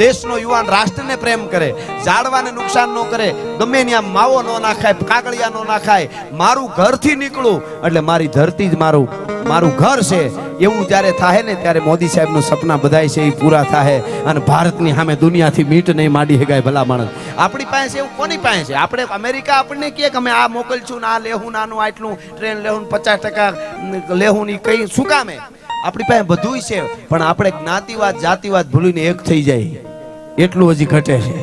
દેશનો યુવાન રાષ્ટ્રને પ્રેમ કરે ઝાડવાને નુકસાન ન કરે, ગમે ત્યાં માવો ન નાખાય, કાગળિયા ન નાખાય, મારું ઘરથી નીકળું, એટલે મારી ધરતી જ મારું મારું ઘર છે. એવું જ્યારે થાય ને ત્યારે મોદી સાહેબનું સપના બધાય છે એ પૂરા થાય અને ભારતની સામે દુનિયાથી મીટ નહીં માંડી શકાય ભલા માણસ. આપણી પાસે એવું કોની પાસે છે? આપણે અમેરિકા આપણને કહે કે અમે આ મોકલશું ને આ લેહું નાનું આટલું, ટ્રેન લેહું પચાસ ટકા લેહું ની કઈ, શું કામે આપણી પાસે બધુંય છે, પણ આપણે જ્ઞાતિવાદ, જાતિવાદ ભૂલીને એક થઈ જાય. એટલું હજી ઘટે છે.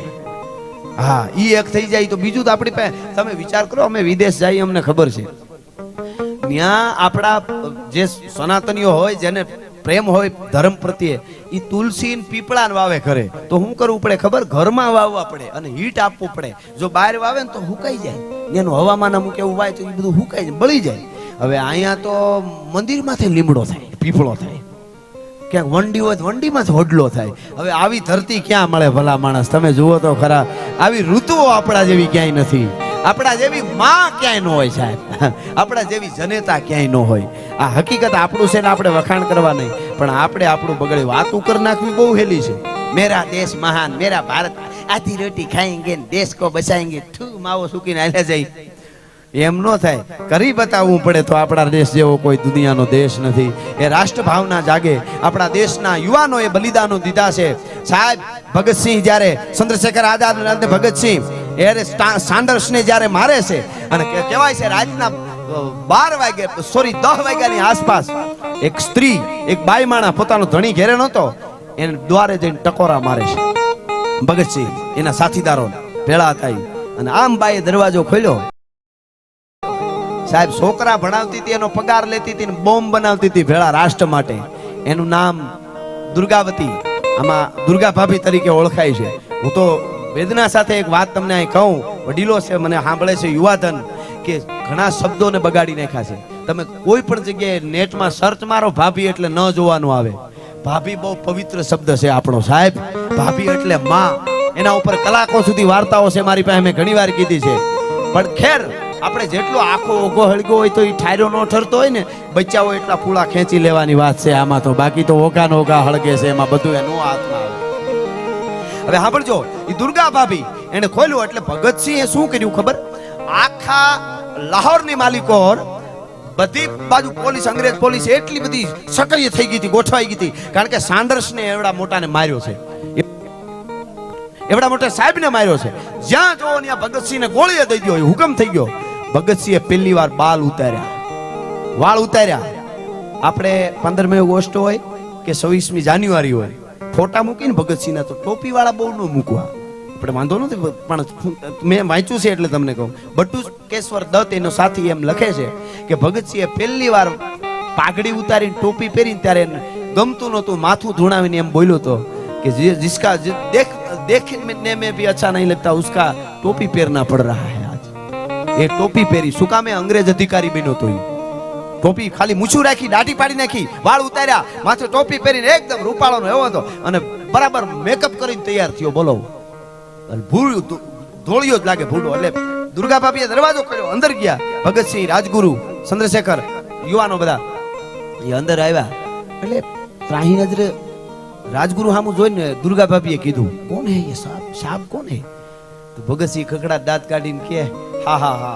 હા એ એક થઈ જાય તો બીજું તો આપણી પાસે તમે વિચાર કરો, અમે વિદેશ જઈએ, અમને ખબર છે. ત્યાં આપણા જે સનાતનીઓ હોય, જેને પ્રેમ હોય ધર્મ પ્રત્યે એ તુલસી પીપળા વાવે ઘરે. તો શું કરવું પડે ખબર? ઘરમાં વાવવા પડે અને હીટ આપવું પડે. જો બહાર વાવે ને તો હુકાઈ જાય. એનું હવામાન અમુક એવું વાય તો એ બધું હુકાઈ જાય, બળી જાય. હવે અહીંયા તો મંદિરમાંથી લીમડો થાય, પીપળો થાય. ક્યાંક વંડી હોય વંડીમાં જ હોડલો થાય. હવે આવી ધરતી ક્યાં મળે ભલા માણસ? તમે જુઓ તો ખરા, આવી ઋતુઓ આપણા જેવી ક્યાંય નથી. આપણા જેવી માં ક્યાંય ન હોય સાહેબ. આપણા જેવી જનેતા ક્યાંય ન હોય. આ હકીકત આપણું છે ને આપણે વખાણ કરવા નહીં. પણ આપણે આપણું બગડ્યું વાત ઉપર નાખવી બહુ હેલી છે. મેરા દેશ મહાન, મેરા ભારત. આથી રોટી ખાએંગે દેશ કો બચાએંગે થૂ માવો સૂકીને આવ્યા જાય. એમ ન થાય. કરી બતાવવું પડે તો આપણા દેશ જેવો કોઈ દુનિયાનો દેશ નથી. એ રાષ્ટ્ર ભાવના જાગે. આપણા દેશના યુવાનોએ બલિદાનો દીધા છે. સાહેબ, ભગતસિંહ જ્યારે ચંદ્રશેખર આઝાદ ભગતસિંહ, એરે સાંડર્સને જ્યારે મારે છે, અને કહેવાય છે રાતના બાર વાગે, સોરી દસ વાગ્યાની આસપાસ, એક સ્ત્રી, એક બાઈ માણા પોતાનો ધણી ઘેરે નહોતો, એને દ્વારે જઈને ટકોરા મારે છે. ભગતસિંહ, એના સાથીદારો ભેળા થાય. અને આમ બાઈએ દરવાજો ખોલ્યો. સાહેબ, છોકરા ભણાવતી હતી, એનો પગાર લેતી હતી ને બોમ્બ બનાવતી હતી ભેળા રાષ્ટ્ર માટે. એનું નામ દુર્ગાવતી, આમાં દુર્ગા ભાભી તરીકે ઓળખાય છે. હું તો વેદના સાથે એક વાત તમને અહીં કહું. વડીલો છે, મને સાંભળે છે યુવાધન, કે ઘણા શબ્દોને બગાડી નાખ્યા છે. તમે કોઈ પણ જગ્યાએ નેટમાં સર્ચ મારો, ભાભી એટલે ન જોવાનું આવે. ભાભી બહુ પવિત્ર શબ્દ છે આપણો સાહેબ. ભાભી એટલે માં. એના ઉપર કલાકો સુધી વાર્તાઓ છે, મારી પાસે મેં ઘણી વાર કીધી છે. પણ ખેર આપણે જેટલો આખો ઓઘો હળગો હોય તો એ ઠાયરો નો ઠરતો હોય ને, બચ્ચાઓ એટલા ફૂલા ખેંચી લેવાની વાત છે આમાં તો. બાકી તો ઓઘા નો ઓઘા હળગે છે, એમાં બધું એનો હાથમાં આવે. હવે સાંભળજો એ દુર્ગા ભાભી એને ખોલ્યું એટલે ભગતસિંહે શું કર્યું ખબર? આખા લાહોરની માલિકો બધી બાજુ પોલીસ, અંગ્રેજ પોલીસ એટલી બધી સક્રિય થઈ ગઈ હતી, ગોઠવાઈ ગઈ હતી. કારણ કે સાન્ડર્સને એવડા મોટાને માર્યો છે. એવડા મોટા સાહેબને માર્યો છે. જ્યાં જોવો ત્યાં ભગતસિંહને ગોળીએ દઈ ગયો હુકમ થઈ ગયો. ભગતસિંહે પહેલી વાર બાલ ઉતાર્યા. વાળ ઉતાર્યા. આપણે પંદરમી ઓગસ્ટ હોય કે છવ્વીસમી જાન્યુઆરી હોય, ફોટા મૂકીને ભગતસિંહના તો ટોપીવાળા બહુ ન મૂકવા. આપણે વાંધો નથી, પણ મેં વાંચ્યું છે એટલે તમને કહું. બટુ કેશ્વર દત્ત એનો સાથી એમ લખે છે કે ભગતસિંહે પહેલી વાર પાઘડી ઉતારીને ટોપી પહેરીને ત્યારે ગમતું નહોતું, માથું ધૂણાવીને એમ બોલ્યો તો કે જિસકા દેખ દેખને મેં ભી અચ્છા નહીં લગતા, ઉસકા ટોપી પહેરના પડ રહા હૈ. એ ટોપી પહેરી. શું કામે અંગ્રેજ અધિકારી બન્યો તો ટોપી ખાલી મૂછું રાખી, દાઢી પાડી નાખી, વાળ ઉતાર્યા, માથે ટોપી પહેરીને એકદમ રૂપાળોનો એવો હતો. અને બરાબર મેકઅપ કરીને તૈયાર થયો, બોલો. ભૂળ ધોળિયો જ લાગે ભૂલો. એટલે દુર્ગા બાપીએ દરવાજો કર્યો, અંદર ગયા. ભગતસિંહ રાજગુરુ, ચંદ્રશેખર, યુવાનો બધા. એ અંદર આવ્યા. એટલે ત્રાહી નજરે રાજગુરુ સામું જોઈને દુર્ગા ભાભીએ કીધું, કોણ હે એ સાપ? સાપ કોણ હે? તો ભગતસિંહ ખકડા દાંત કાઢીને કે हाँ हाँ हाँ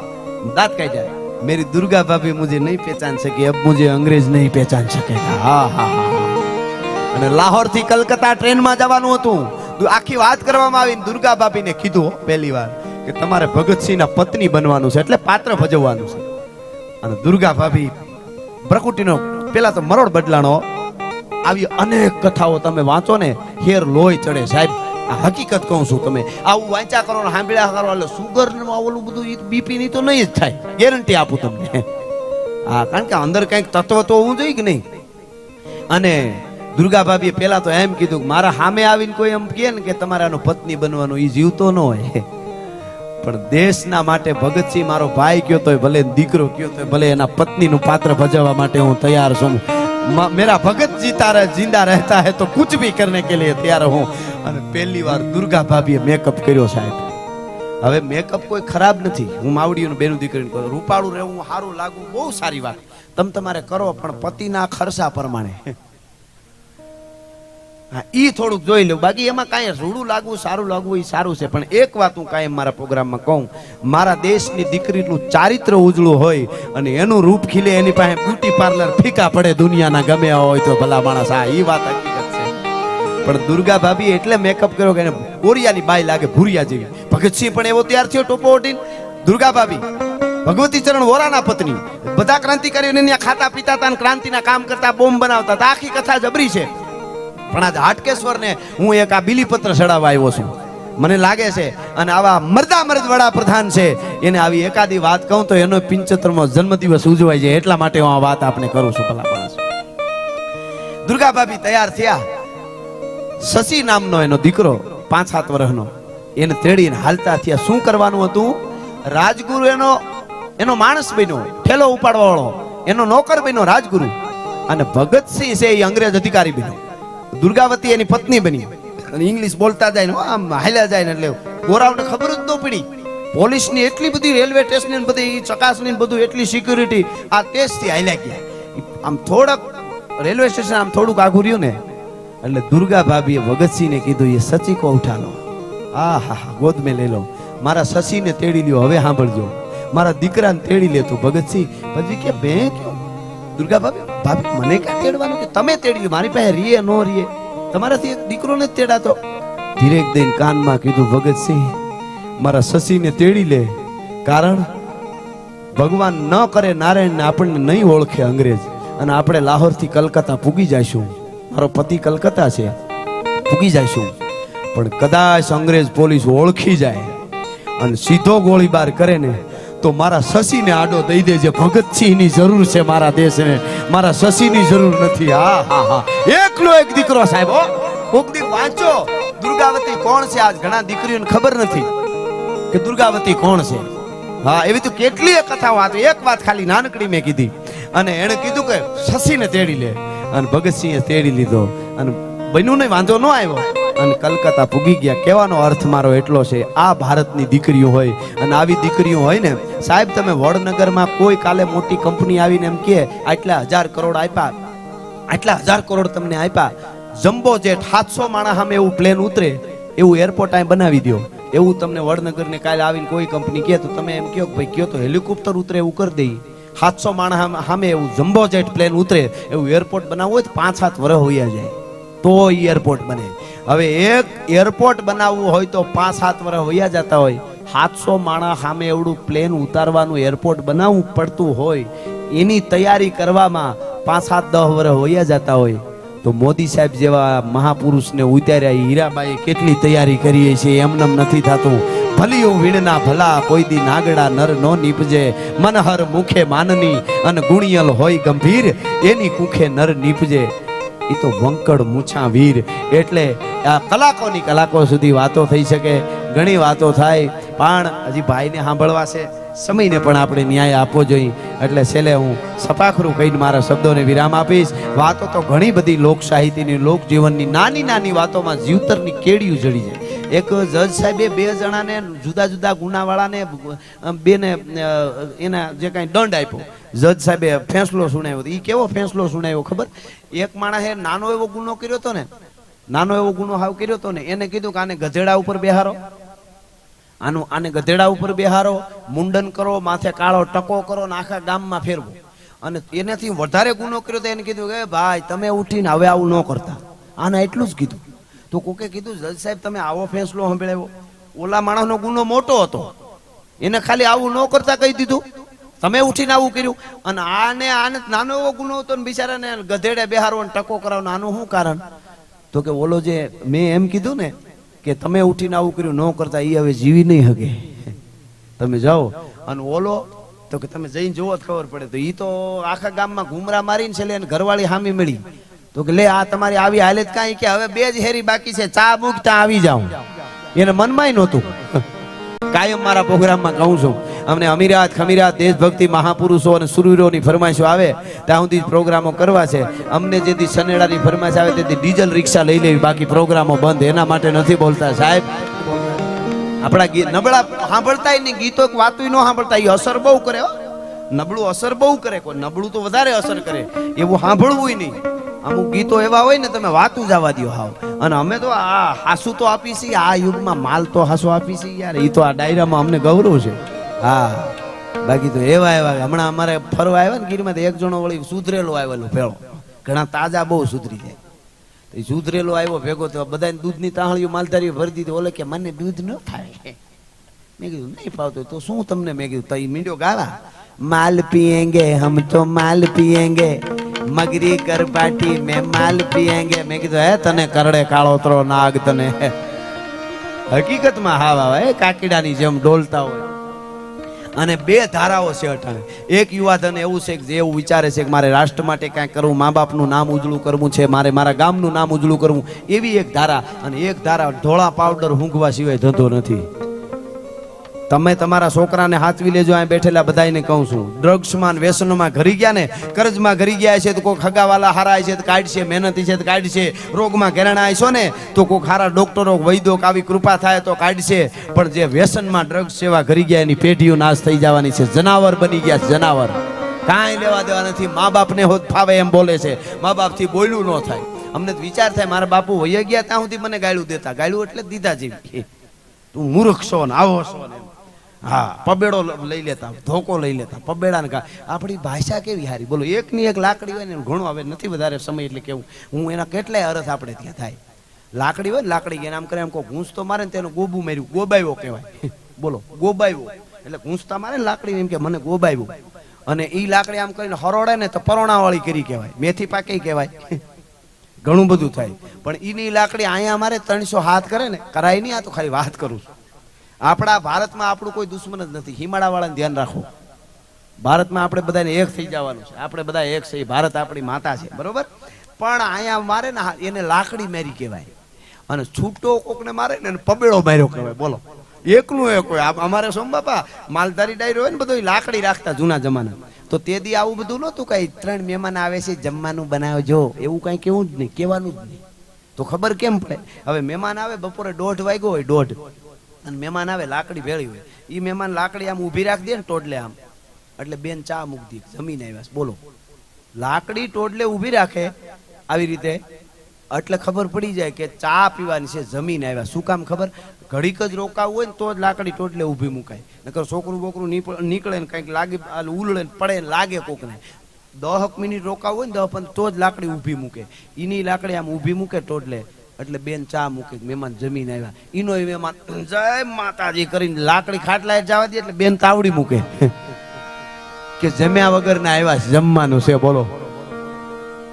दांत काटा मेरी दुर्गा भाभी मुझे नहीं पहचान सकी अब मुझे अंग्रेज नहीं पहचान सकेगा હા હા હા અને લાહોર થી કલકત્તા ટ્રેનમાં જવાનું હતું દુ- આખી વાત કરવામાં આવી દુર્ગા ભાભીને કીધું પહેલી વાર કે તમારે ભગતસિંહના પત્ની બનવાનું છે એટલે પાત્ર ભજવવાનું છે અને દુર્ગા ભાભી પ્રકૃતિનો પેલા તો મરોડ બદલાણો આવી અનેક કથાઓ તમે વાંચો ને હેર લોહી ચડે સાહેબ આ હકીકત કહું છું તમે. આવું વાંચા કરો ને સાંભળ્યા કરો, એટલે સુગર ઓલું બધું બીપી ની તો નહીં જ થાય. ગેરંટી આપું તમને. હા, કારણ કે અંદર કંઈક તત્વ તો હોવું જોઈએ કે નહીં? અને દુર્ગા ભાભીએ પેલા તો એમ કીધું કે મારા સામે આવીને કોઈ એમ કહે ને કે તમારે આનો પત્ની બનવાનો એ જીવતો ન હોય. પણ દેશના માટે ભગતસિંહ મારો ભાઈ કયો તોય ભલે દીકરો કયો તોય ભલે એના પત્નીનું પાત્ર ભજવવા માટે હું તૈયાર છું. મેરા ભગત જીતા રહે જિંદા રહેતા હે તો કુછ ભી કરને કે લિયે તૈયાર હું. અને પહેલી વાર દુર્ગા ભાભીએ મેકઅપ કર્યો સાહેબ. હવે મેકઅપ કોઈ ખરાબ નથી. હું માવડીઓને બેનું દીકરીને કહું રૂપાળું રહેવું સારું લાગવું બહુ સારી વાત. તમે તમારે કરો, પણ પતિના ખર્ચા પ્રમાણે. હા એ થોડુંક જોઈ લઉં બાકી એમાં કાંઈ રૂડું લાગવું, સારું લાગવું એ સારું છે. પણ એક વાત હું કાંઈ મારા પ્રોગ્રામમાં કહું. મારા દેશની દીકરીનું ચારિત્ર ઉજળું હોય અને એનું રૂપ ખીલે, એની પાસે બ્યુટી પાર્લર ફીકા પડે દુનિયાના ગમે હોય તો ભલા માણસ. હા એ વાત પણ દુર્ગા ભાભી એટલે મેકઅપ કર્યો કે એને બાઈ લાગે, ભૂરિયા જેવી. ભગતસિંહ પણ એવો તૈયાર થયો ટોપો ઓઢીને. દુર્ગા ભાભી, ભગવતી ચરણ વોરાના પત્ની. બધા ક્રાંતિકારીઓને ત્યાં ખાતા પીતા હતા ક્રાંતિના કામ કરતા બોમ્બ બનાવતા હતા. આખી કથા જબરી છે. પણ આજ હાટકેશ્વરને હું એક આ બિલીપત્ર ચડાવવા આવ્યો છું. મને લાગે છે અને આવા મરદા મરદ વડાપ્રધાન છે, એને આવી એકાદી વાત કહું તો એનો પિંચોતેરમો જન્મદિવસ ઉજવાય છે. એટલા માટે હું આ વાત આપને કરું છું, ભલા દુર્ગા ભાભી તૈયાર થયા. શશી નામનો એનો દીકરો પાંચ સાત વર્ષનો. એને તેડીને હાલતા થયા. શું કરવાનું હતું? રાજગુરુ એનો એનો માણસ બન્યો. ઠેલો ઉપાડવા એનો નોકર બન્યો રાજગુરુ. અને ભગતસિંહ છે એ અંગ્રેજ અધિકારી બન્યો. દુર્ગાવતી એની પત્ની બની. અને ઇંગ્લિશ બોલતા જાય ને આમ હાલ્યા જાય ને એટલે ગોરાવને ખબર જ ન પડી. પોલીસની એટલી બધી રેલવે સ્ટેશન ને બધી ચકાસણી બધું એટલી સિક્યુરિટી આ ટેસ્ટથી હાલ્યા ગયા. આમ થોડાક રેલવે સ્ટેશન આમ થોડુંક આઘું રહ્યું ને એટલે દુર્ગા ભાભીએ ભગતસિંહને કીધું, એ સચી કો ઉઠા આ હા હા ગોદ મેં લઈ લો. મારા સસીને તેડી લ્યો, હવે સાંભળજો. મારા દીકરાને તેડી લેતું ભગતસિંહ. પછી કે મેં ક્યું? દુર્ગા ભાભી ભાભી, મને ક્યાં તેડવાનું કે? તમે તેડી મારી પાસે રીએ નો રીએ. તમારાથી એક જ તેડાતો. ધીરેક દઈને કાનમાં કીધું, ભગતસિંહ, મારા સસીને તેડી લે, કારણ ભગવાન ન કરે, નારાયણને આપણને નહીં ઓળખે અંગ્રેજ. અને આપણે લાહોરથી કલકત્તા પૂગી જઈશું. મારો પતિ કલકત્તા છે. પૂગી જઈશું પણ કદાચ અંગ્રેજ પોલીસ ઓળખી જાય અને સીધો ગોળીબાર કરે ને તો મારા શશીને આડો દઈ દેજે. ભગતસિંહની જરૂર છે મારા દેશને. મારા શશીની જરૂર નથી. હા હા હા. એકલો એક દીકરો સાહેબ, હો. કોક વાંચો. દુર્ગાવતી કોણ છે? આજ ઘણા દીકરીઓને ખબર નથી કે દુર્ગાવતી કોણ છે. હા, એવી તો કેટલીય કથા વાત એક વાત ખાલી નાનકડી મેં કીધી. અને એણે કીધું કે શશીને તેડી લે. અને ભગતસિંહે તેડી લીધો. અને બન્યું નહીં વાંધો ન આવ્યો. અને કલકત્તા પૂગી ગયા. કહેવાનો અર્થ મારો એટલો છે, આ ભારતની દીકરીઓ હોય અને આવી દીકરીઓ હોય ને, સાહેબ, તમે વડનગરમાં કોઈ કાલે મોટી કંપની આવીને એમ કે આટલા હજાર કરોડ આપ્યા આટલા હજાર કરોડ તમને આપ્યા જમ્બો જેટ સાતસો માણસ સામે એવું પ્લેન ઉતરે, એવું એરપોર્ટ અહીં બનાવી દો એવું તમને વડનગરને કાલે આવીને કોઈ કંપની કહે તો તમે એમ કહો ભાઈ કયો તો હેલિકોપ્ટર ઉતરે એવું કરી દઈ. સાતસો માણસ સામે- એવું જમ્બો જેટ પ્લેન ઉતરે, એવું એરપોર્ટ બનાવવું હોય તો પાંચ સાત વર્ષ હોયા જાય. તો એરપોર્ટ બને. હવે એક એરપોર્ટ બનાવવું હોય તો પાંચ સાત વર્ષ વયા જતા હોય. સાતસો માણસ સામે એવડું પ્લેન ઉતારવાનું એરપોર્ટ બનાવવું પડતું હોય, એની તૈયારી કરવામાં પાંચ સાત દસ વર્ષ વયા જતા હોય. તો મોદી સાહેબ જેવા મહાપુરુષને ઉતાર્યા હીરાબાઈએ કેટલી તૈયારી કરીએ છીએ એમનેમ નથી થતું. ભલિયું વીણના ભલા, કોઈ દી નાગડા નર નો નીપજે. મનહર મુખે માનની અને ગુણિયલ હોય ગંભીર, એની કુખે નર નીપજે. એ તો વંકડ મૂછા વીર. એટલે આ કલાકોની કલાકો સુધી વાતો થઈ શકે. ઘણી વાતો થાય પણ હજી ભાઈને સાંભળવા છે. સમયને પણ આપણે ન્યાય આપવો જોઈએ. એટલે છેલ્લે હું સપાખરું કહીને મારા શબ્દોને વિરામ આપીશ. વાતો તો ઘણી બધી લોક સાહિત્યની, લોક જીવનની, નાની નાની વાતોમાં જીવતરની કેડિયું જડી જાય એક જજ સાહેબે બે જણાને જુદા જુદા ગુનાવાળાને બેને એના જે કાંઈ દંડ આપ્યો. જજ સાહેબે ફેંસલો સુણાવ્યો એ કેવો ફેંસલો સુણાવ્યો ખબર? એક માણસે નાનો એવો ગુનો કર્યો હતો ને, નાનો એવો ગુનો હાવ કર્યો હતો ને, એને કીધું કે આને ગધેડા ઉપર બેહારો. આનું આને ગધેડા ઉપર બેહારો, મુંડન કરો, માથે કાળો ટકો કરો ને આખા ગામમાં ફેરવો. અને એનાથી વધારે ગુનો કર્યો તો એને કીધું કે ભાઈ, તમે ઉઠીને હવે આવું ન કરતા. આને એટલું જ કીધું. તો કોકે કીધું, જજ સાહેબ, તમે આવો ફેંસલો સંભળાવ્યો ઓલા માણસનો ગુનો મોટો હતો. એને ખાલી આવું ન કરતા કહી દીધું. તમે ઉઠીને આવું કર્યું. અને આને આને નાનો એવો ગુનો હતો ને બિચારાને ગધેડે બેહારવો ને ટકો કરાવો નાનું શું કારણ? તો કે ઓલો જે મેં એમ કીધું ને કે તમે ઉઠીને આવું કર્યું, ન કરતા એ હવે જીવી નહીં હકે તમે જાઓ. અને ઓલો, તો કે તમે જઈને જોવો જ ખબર પડે. તો એ તો આખા ગામમાં ઘુમરા મારીને છેલ્લે એને ઘરવાળી હામી મળી. તો કે લે, આ તમારી આવી હાલત કાંઈ કે હવે બે જ હેરી બાકી છે, ચા મૂકતા આવી જાઉં. એને મનમાંય નહોતું. કાયમ મારા પ્રોગ્રામમાં કહું છું. અમને અમીરાત, ખમીરાત, દેશભક્તિ, મહાપુરુષો અને સુરવીરોની ફરમાઈશો આવે, ત્યાં સુધી પ્રોગ્રામો કરવા છે. અમને જેથી સનેડાની ફરમાઈશ આવે, તેથી ડીઝલ રિક્ષા લઈ લેવી, બાકી પ્રોગ્રામો બંધ. એના માટે નથી બોલતા સાહેબ. આપણા નબળા સાંભળતા નહીં, ગીતો વાતું ન સાંભળતા એ અસર બહુ કરે. નબળું અસર બહુ કરે કોઈ, નબળું તો વધારે અસર કરે. એવું સાંભળવું નહીં. અમુક ગીતો એવા હોય ને, તમે વાતું જવા દો હાવ. અને અમે તો આ હાસુ તો આપી છીએ, આ યુગમાં માલ તો હાસુ આપી છીએ યાર. એ તો આ ડાયરામાં અમને ગૌરવ છે. હા. બાકી તો એવા એવા હમણાં અમારે ફરવા આવ્યા ને ગીરમાં એક જણો વળી સુધરેલો આવેલો ભેળો. ઘણા તાજા બહુ સુધરી જાય. તો સુધરેલો આવ્યો, ભેગો તો બધાને દૂધની તાહણીઓ માલધારીઓ ભરી દીધી. ઓલે કે મને દૂધ ન થાય. મેં કીધું, નહીં ફાવતું. તો શું તમને? મેં કીધું તઈ મીંડો ગાવા માલ પીએંગે, હમ તો માલ પીએંગે. મગરી કરપાટી મે માલ પીએંગે. મેં કીધું, હે તને કરડે કાળોતરો નાગ તને. હકીકતમાં હા વાવા એ કાકીડાની જેમ ડોલતા હોય. અને બે ધારાઓ છે અટાણે. એક યુવાધન એવું છે કે જે એવું વિચારે છે કે મારે રાષ્ટ્ર માટે કાંઈક કરવું મા બાપનું નામ ઉજળું કરવું છે, મારે મારા ગામનું નામ ઉજળું કરવું, એવી એક ધારા. અને એક ધારા ધોળા પાવડર ઊંઘવા સિવાય ધંધો નથી. તમે તમારા છોકરાને હાથવી લેજો, અહીં બેઠેલા બધાને કહું છું. ડ્રગ્સમાં વ્યસનોમાં ઘરી ગયા ને, કરજમાં ઘરી ગયા છે, તો કોઈ ખગાવાલા હારા છે, તો કાઢશે, મહેનતી છે, તો કાઢશે, રોગમાં ઘેરણા છો ને, તો કોઈ ખારા ડોક્ટરો વૈદ્યો આવી કૃપા થાય તો કાઢશે. પણ જે વ્યસનમાં ડ્રગ્સ સેવા ઘરી ગયા, એની પેઢીઓ નાશ થઈ જવાની છે. જનાવર બની ગયા છે, જનાવર. કાંઈ લેવા દેવા નથી. મા બાપને હોત ફાવે એમ બોલે છે. મા બાપથી બોલ્યું ન થાય. અમને વિચાર થાય, મારા બાપુ વૈયા ગયા, ત્યાં સુધી મને ગાયું દેતા. ગાળું એટલે દીધા જેવી. તું મૂર્ખ છો ને, આવો છો ને. હા, પબેડો લઈ લેતા, ધોકો લઈ લેતા પબેડા ને આપણી ભાષા કેવી હારી? બોલો એક ની એક લાકડી હોય ને ઘણો હવે નથી વધારે સમય એટલે કેવું, હું એના કેટલાય અરથ આપણે ત્યાં થાય. લાકડી હોય લાકડી એને આમ કરે, એમ કહો, ઘૂંસ તો મારે ને તેનું ગોબું માર્યું ગોબાયો કહેવાય. બોલો ગોબાયો એટલે ઘૂંસતા મારે ને લાકડી એમ કે, મને ગોબાયું અને એ લાકડી આમ કરીને હરોડે ને તો પરોણાવાળી કરી કહેવાય. મેથી પાકે કહેવાય. ઘણું બધું થાય. પણ એની લાકડી અહીંયા મારે ત્રણસો હાથ કરે ને, કરાય નહીં, આ તો ખાલી વાત કરું છું. આપણા ભારતમાં આપણું કોઈ દુશ્મન જ નથી. હિમાળાવાળાને ધ્યાન રાખો. ભારતમાં આપણે બધાને એક થઈ જવાનું છે. આપણે બધા એક છે. ભારત આપણી માતા છે. બરોબર? પણ અહીંયા મારે ને એને લાકડી મેરી કહેવાય. અને છૂટો કોકને મારે ને પબેડો માર્યો કહેવાય. બોલો. એકનું એક હોય અમારે સોમ બાપા? માલધારી ડાયરો હોય ને બધું લાકડી રાખતા જૂના જમાના તો તે દી આવું બધું નહોતું કઈ. ત્રણ મહેમાન આવે છે, જમવાનું બનાવજો. એવું કઈ કેવું જ નહીં. કહેવાનું જ નહીં. તો ખબર કેમ પડે? હવે મહેમાન આવે, બપોરે દોઢ વાગ્યો હોય, દોઢ. અને મહેમાન આવે, લાકડી ભેળી હોય. એ મહેમાન લાકડી આમ ઊભી રાખી દે ને ટોડલે આમ. એટલે બેન ચા મૂકી દે. જમીને આવ્યા બોલો. લાકડી ટોડલે ઊભી રાખે આવી રીતે. એટલે ખબર પડી જાય કે ચા પીવાની છે, જમીને આવ્યા શું કામ ખબર? ઘડીક જ રોકાવું હોય ને તો જ લાકડી ટોટલે ઊભી મુકાય. નકર છોકરું બોકરું નીકળે ને કંઈક લાગે ઉલળે ને પડે ને લાગે કોકને. દહક મિનિટ રોકાવું હોય ને દહ પણ તો જ લાકડી ઊભી મૂકે. એની લાકડી આમ ઊભી મૂકે ટોટલે એટલે બેન ચા મૂકે મહેમાન જમીને આવ્યા. ઈનો મહેમાન, જય માતાજી કરીને લાકડી ખાટલા જવા દે એટલે બેન તાવડી મૂકે. કે જમ્યા વગર ના આવ્યા જમવાનું છે, બોલો.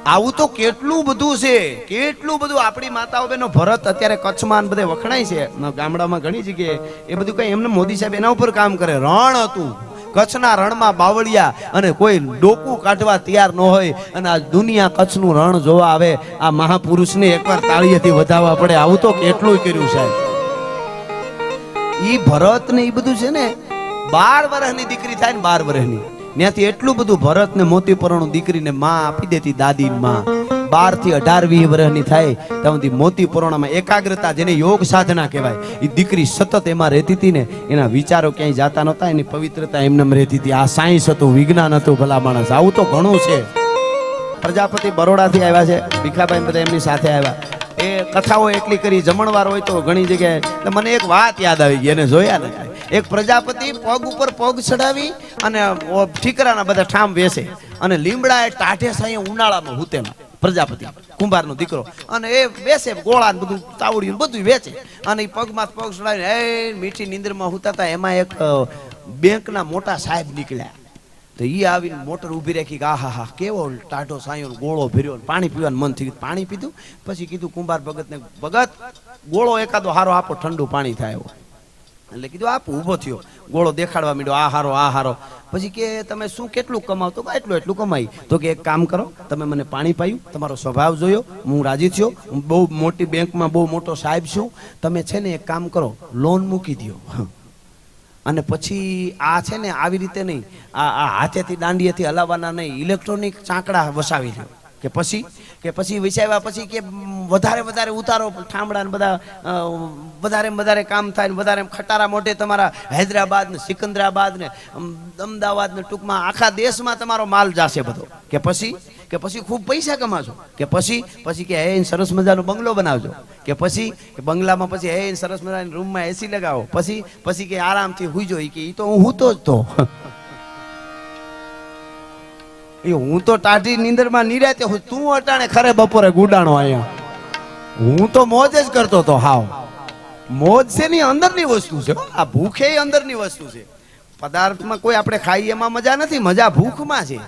આવું તો કેટલું બધું છે, કેટલું બધું આપણી માતાઓ બેનો ભરત અત્યારે કચ્છમાં બધે વખણાય છે. ગામડામાં ઘણી જગ્યાએ એ બધું કઈ એમને મોદી સાહેબ એના ઉપર કામ કરે. રણ હતું. કચ્છના રણમાં બાવળિયા અને કોઈ ડોકું કાઢવા તૈયાર ન હોય અને આ દુનિયા કચ્છનું રણ જોવા આવે, આ મહાપુરુષને એકવાર તાળીએથી વધાવવા પડે. આવું તો કેટલું કર્યું સાહેબ. ઈ ભરત ને ઈ બધું છે ને, બાર વર્ષની દીકરી થાય ને બાર વર્ષની ત્યાંથી એટલું બધું ભરત ને મોતી પરણું દીકરીને માં આપી દેતી દાદી માં. બારથી અઢાર વીસ વર્ષની થાય, ત્યાં સુધી મોતી પુરાણામાં એકાગ્રતા જેને યોગ સાધના કહેવાય એ દીકરી સતત એમાં રહેતી હતી ને, એના વિચારો ક્યાંય જાતા નહોતા, એની પવિત્રતા એમને રહેતી હતી. આ સાયન્સ હતું, વિજ્ઞાન હતું, ભલા માણસ. આવું તો ઘણું છે. પ્રજાપતિ બરોડાથી આવ્યા છે, ભીખાભાઈ બધા એમની સાથે આવ્યા. એ કથાઓ એટલી કરી, જમણવાર હોય તો ઘણી જગ્યાએ મને એક વાત યાદ આવી ગઈ, એને જોયા ને એક પ્રજાપતિ પગ ઉપર પગ ચડાવી અને ઠીકરાના બધા ઠામ બેસે અને લીમડા એ ટાઢે સાંયે ઉનાળામાં હુતેલા પ્રજાપતિ, કુંભારનો દીકરો. અને એ બેસે ગોળા ને બધું તાવડિયું બધું વેચે. અને એ પગમાં પગ ચડાવીને એ મીઠી નીંદરમાં હુતા હતા એમાં એક બેંકના મોટા સાહેબ નીકળ્યા. તો ઈ આવીને મોટર ઊભી રાખી કે આહા હા કેવો ટાઢો સાયો ગોળો ભર્યો પાણી પીવાનું મન થયું. પાણી પીધું, પછી કીધું, કુંભાર ભગત ને ભગત, ગોળો એકાદો હારો આપો, ઠંડુ પાણી થાય એવો. એટલે કીધું, આપ, ઊભો થયો. ગોળો દેખાડવા માંડ્યો આ હારો આ હારો પછી કે, તમે શું કેટલું કમાવ? તો એટલું એટલું કમાઈ. તો કે, એક કામ કરો, તમે મને પાણી પાયું, તમારો સ્વભાવ જોયો, હું રાજી થયો, હું બહુ મોટી બેંકમાં બહુ મોટો સાહેબ છું, તમે છે ને એક કામ કરો, લોન મૂકી દો અને પછી આ છે ને આવી રીતે નહીં, આ આ હાથેથી દાંડીએથી હલાવવાના નહીં, ઇલેક્ટ્રોનિક ચાંકડા વસાવી લ્યો કે પછી કે પછી વિસાવ્યા પછી કે વધારે વધારે ઉતારો, ઠામડા ને બધા વધારે વધારે કામ થાય ને વધારે ખટારા મોઢે તમારા હૈદરાબાદ ને સિકંદરાબાદ ને અમદાવાદ ને ટૂંકમાં આખા દેશમાં તમારો માલ જાશે બધો. કે પછી? કે પછી ખૂબ પૈસા કમાશો? કે પછી? પછી કે હે સરસ મજાનો બંગલો બનાવજો. કે પછી? કે બંગલામાં પછી હે સરસ મજાની રૂમમાં એસી લગાવો. પછી? પછી કે આરામથી હુઈ જોઈ કે એ તો હું હૂતો જ તો. એ હું તો ટાઢી નીંદરમાં નિરાતે હું, તું અટાણે ખરે બપોરે ગુડાણો અહીંયા. હું તો મોજ જ કરતો હતો, હાવ. મોજ છે ની અંદરની વસ્તુ છે. આ ભૂખ એ અંદરની વસ્તુ છે. પદાર્થમાં કોઈ આપણે ખાઈએ એમાં મજા નથી, મજા ભૂખમાં છે.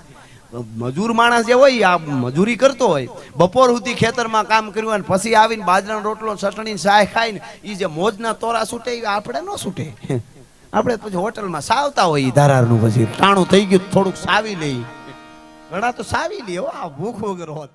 મજૂર માણસ જે હોય, આ મજૂરી કરતો હોય, બપોર સુધી ખેતરમાં કામ કર્યું અને પછી આવીને બાજરાનો રોટલો ચટણી સાય ખાઈને એ જે મોજના તોરા છૂટે એ આપણે ન છૂટે આપણે પછી હોટલમાં સાવતા હોય એ ધારાનું પછી. ટાણું થઈ ગયું, થોડુંક સાવી લઈ. ઘણા તો સાવી લે આ ભૂખ વગર હોત.